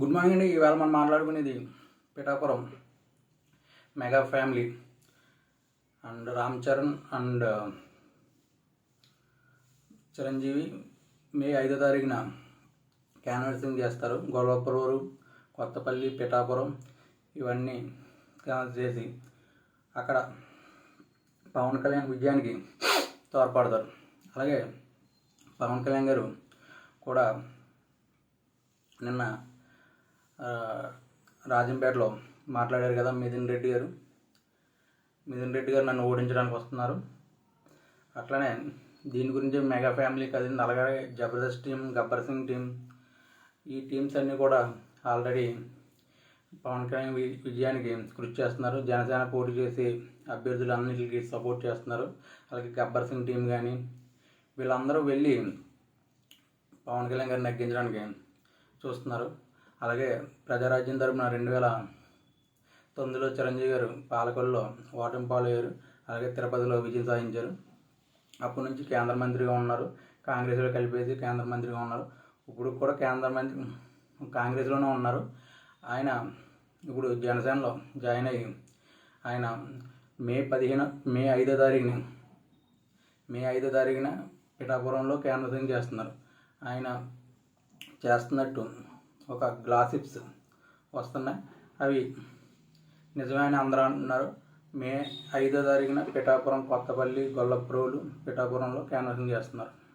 Good morning అండి. ఈవేళ మనం మాట్లాడుకునేది Pithapuram mega family and Ram Charan and Chiranjeevi May ఐదో తారీఖున క్యాన్వర్సింగ్ చేస్తారు. గొల్లపురూరు కొత్తపల్లి పిఠాపురం ఇవన్నీ క్యాన్వస్ చేసి అక్కడ పవన్ కళ్యాణ్ విజయానికి తోడ్పడతారు. అలాగే పవన్ కళ్యాణ్ గారు కూడా నిన్న రాజంపేటలో మాట్లాడారు కదా మిథున్ రెడ్డి గారు. మిథున్ రెడ్డి గారు నన్ను ఓడించడానికి వస్తున్నారు. అట్లనే దీని గురించి మెగా ఫ్యామిలీ కదింది అలాగే జబర్దస్త్ టీం గబ్బర్ సింగ్ టీం ఈ టీమ్స్ అన్నీ కూడా ఆల్రెడీ పవన్ కళ్యాణ్ వి- విజయానికి కృషి చేస్తున్నారు. జనసేన పోటీ చేసి అభ్యర్థులు అన్నింటికి సపోర్ట్ చేస్తున్నారు. అలాగే గబ్బర్ సింగ్ టీం కానీ వీళ్ళందరూ వెళ్ళి పవన్ కళ్యాణ్ గారిని నగ్గించడానికి చూస్తున్నారు. అలాగే ప్రజారాజ్యం తరపున రెండు వేల తొమ్మిదిలో చిరంజీవి గారు పాలకొల్లో ఓటమి పాలయ్యారు అలాగే తిరుపతిలో విజయం సాధించారు. అప్పటి నుంచి కేంద్ర మంత్రిగా ఉన్నారు. కాంగ్రెస్లో కలిపేసి కేంద్ర మంత్రిగా ఉన్నారు. ఇప్పుడు కూడా కేంద్ర మంత్రి కాంగ్రెస్లోనే ఉన్నారు. ఆయన ఇప్పుడు జనసేనలో జాయిన్ అయ్యి ఆయన మే పదిహేను మే ఐదో తారీఖున మే ఐదో తారీఖున పిఠాపురంలో క్యాన్వసింగ్ చేస్తున్నారు. ఆయన చేస్తున్నట్టు ఒక గ్లాసిప్స్ వస్తున్నాయి. అవి నిజమైన అందరూ అంటున్నారు మే ఐదో తారీఖున పిఠాపురం కొత్తపల్లి గొల్లప్రోలు పిఠాపురంలో క్యాన్వసింగ్ చేస్తున్నారు.